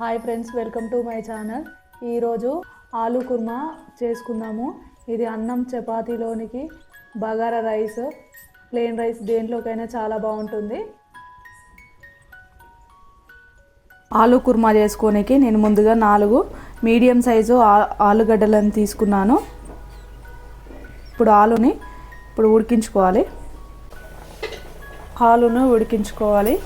Hi friends welcome to my channel. ఈరోజు ఆలు కుర్మా చేసుకుందాము. ఇది అన్నం చపాతీలోనికి బగారా రైస్ ప్లెయిన్ రైస్ దేంట్లోకైనా చాలా బాగుంటుంది. ఆలు కుర్మా చేసుకోనికి నేను ముందుగా నాలుగు మీడియం సైజు ఆలుగడ్డలను తీసుకున్నాను. ఇప్పుడు ఆలుని ఇప్పుడు ఉడికించుకోవాలి. ఆలును ఉడికించుకోవాలి.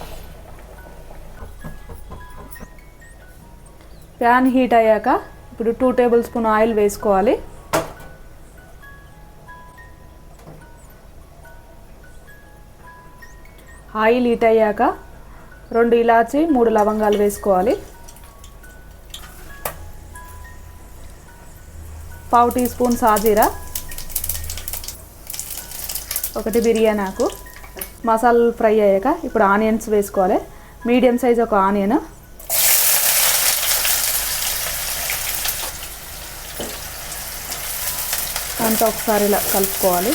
ప్యాన్ హీట్ అయ్యాక ఇప్పుడు టూ టేబుల్ స్పూన్ ఆయిల్ వేసుకోవాలి. ఆయిల్ హీట్ అయ్యాక రెండు ఇలాచి మూడు లవంగాలు వేసుకోవాలి. పావు టీ స్పూన్ సాజీరా. ఒకటి బిర్యానీ నాకు మసాలాలు ఫ్రై అయ్యాక ఇప్పుడు ఆనియన్స్ వేసుకోవాలి. మీడియం సైజ్ ఒక ఆనియన్. అంతా ఒకసారి ఇలా కలుపుకోవాలి.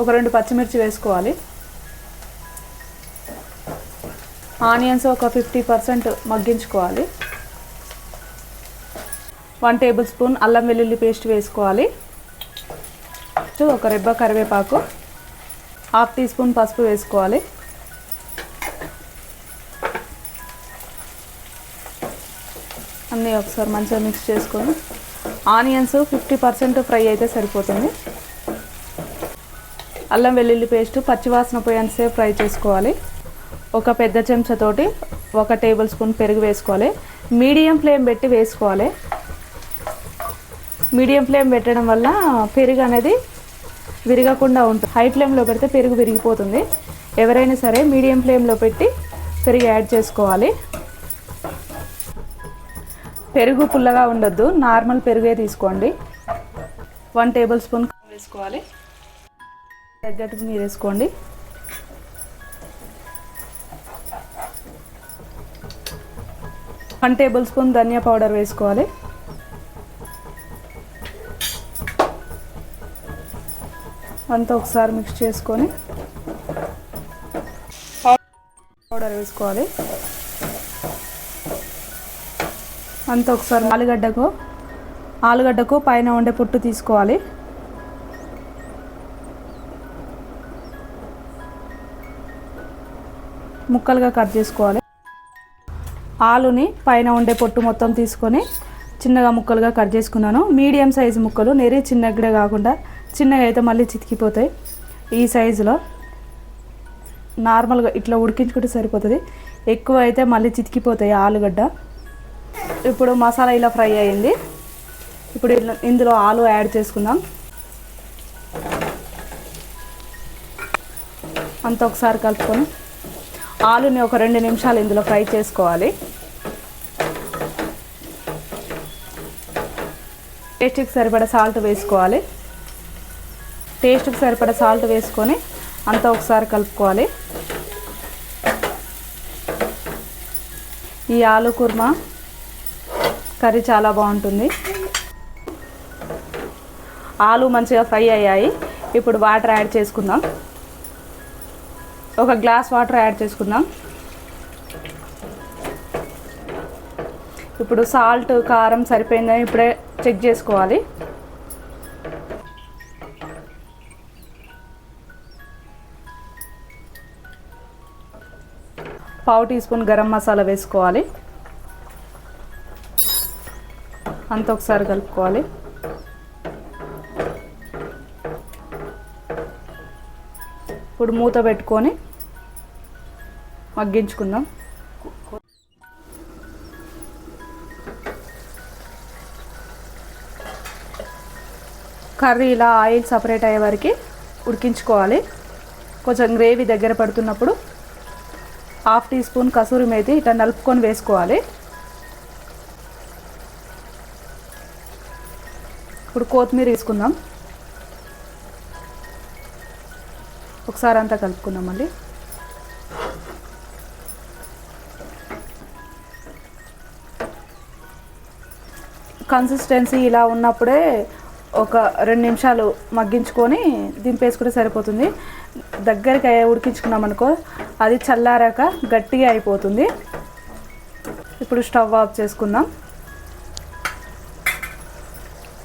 ఒక రెండు పచ్చిమిర్చి వేసుకోవాలి. ఆనియన్స్ ఒక ఫిఫ్టీ పర్సెంట్ మగ్గించుకోవాలి. వన్ టేబుల్ స్పూన్ అల్లం వెల్లుల్లి పేస్ట్ వేసుకోవాలి. ఒక రెబ్బ కరివేపాకు హాఫ్ టీ స్పూన్ పసుపు వేసుకోవాలి. అన్నీ ఒకసారి మంచిగా మిక్స్ చేసుకొని ఆనియన్స్ ఫిఫ్టీ పర్సెంట్ ఫ్రై అయితే సరిపోతుంది. అల్లం వెల్లుల్లి పేస్ట్ పచ్చివాసన పోయేంతసేపు ఫ్రై చేసుకోవాలి. ఒక పెద్ద చెంచాతోటి ఒక టేబుల్ స్పూన్ పెరుగు వేసుకోవాలి. మీడియం ఫ్లేమ్ పెట్టి వేసుకోవాలి. మీడియం ఫ్లేమ్ పెట్టడం వల్ల పెరుగు అనేది విరగకుండా ఉంటుంది. హై ఫ్లేమ్లో పెడితే పెరుగు విరిగిపోతుంది. ఎవరైనా సరే మీడియం ఫ్లేమ్లో పెట్టి పెరుగు యాడ్ చేసుకోవాలి. పెరుగు పుల్లగా ఉండొద్దు. నార్మల్ పెరుగే తీసుకోండి. వన్ టేబుల్ స్పూన్ వేసుకోవాలి. తగ్గట్టు మీరు వేసుకోండి. వన్ టేబుల్ స్పూన్ ధనియా పౌడర్ వేసుకోవాలి. అంతా ఒకసారి మిక్స్ చేసుకొని పౌడర్ వేసుకోవాలి. అంత ఒకసారి ఆలుగడ్డకు ఆలుగడ్డకు పైన ఉండే పుట్టు తీసుకోవాలి. ముక్కలుగా కట్ చేసుకోవాలి. ఆలుని పైన ఉండే పొట్టు మొత్తం తీసుకొని చిన్నగా ముక్కలుగా కట్ చేసుకున్నాను. మీడియం సైజు ముక్కలు నెరి చిన్నగా కాకుండా చిన్నగా అయితే మళ్ళీ చితికిపోతాయి. ఈ సైజులో నార్మల్గా ఇట్లా ఉడికించుకుంటే సరిపోతుంది. ఎక్కువ అయితే మళ్ళీ చితికిపోతాయి ఆలుగడ్డ. ఇప్పుడు మసాలా ఇలా ఫ్రై అయింది. ఇప్పుడు ఇందులో ఆలు యాడ్ చేసుకుందాం. అంత ఒకసారి కలుపుకొని ఆలుని ఒక రెండు నిమిషాలు ఇందులో ఫ్రై చేసుకోవాలి. టేస్ట్కి సరిపడా సాల్ట్ వేసుకోవాలి. టేస్ట్కి సరిపడా సాల్ట్ వేసుకొని అంతా ఒకసారి కలుపుకోవాలి. ఈ ఆలు కుర్మా కర్రీ చాలా బాగుంటుంది. ఆలు మంచిగా ఫ్రై అయ్యాయి. ఇప్పుడు వాటర్ యాడ్ చేసుకుందాం. ఒక గ్లాస్ వాటర్ యాడ్ చేసుకుందాం. ఇప్పుడు సాల్ట్ కారం సరిపోయిందని ఇప్పుడే చెక్ చేసుకోవాలి. పావు టీ స్పూన్ గరం మసాలా వేసుకోవాలి. అంత ఒకసారి కలుపుకోవాలి. ఇప్పుడు మూత పెట్టుకొని మగ్గించుకుందాం. కర్రీ ఇలా ఆయిల్ సపరేట్ అయ్యే వరకు ఉడికించుకోవాలి. కొంచెం గ్రేవీ దగ్గర పడుతున్నప్పుడు half teaspoon kasuri methi ఇట్లా నలుపుకొని వేసుకోవాలి. ఇప్పుడు కొత్తిమీర వేసుకుందాం. ఒకసారి అంతా కలుపుకుందాం మళ్ళీ కన్సిస్టెన్సీ ఇలా ఉన్నప్పుడే ఒక రెండు నిమిషాలు మగ్గించుకొని దింపేసుకుంటే సరిపోతుంది. దగ్గరికి అయ్యే ఉడికించుకున్నాం అనుకో అది చల్లారాక గట్టిగా అయిపోతుంది. ఇప్పుడు స్టవ్ ఆఫ్ చేసుకుందాం.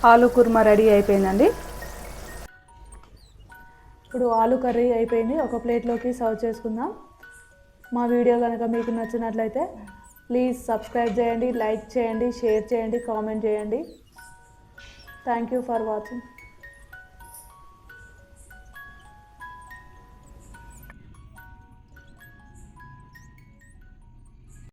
ఆలు కుర్మా రెడీ అయిపోయిందండి. ఇప్పుడు ఆలు కర్రీ అయిపోయింది. ఒక ప్లేట్లోకి సర్వ్ చేసుకుందాం. మా వీడియో కనుక మీకు నచ్చినట్లయితే ప్లీజ్ సబ్స్క్రైబ్ చేయండి లైక్ చేయండి షేర్ చేయండి కామెంట్ చేయండి. Thank you for watching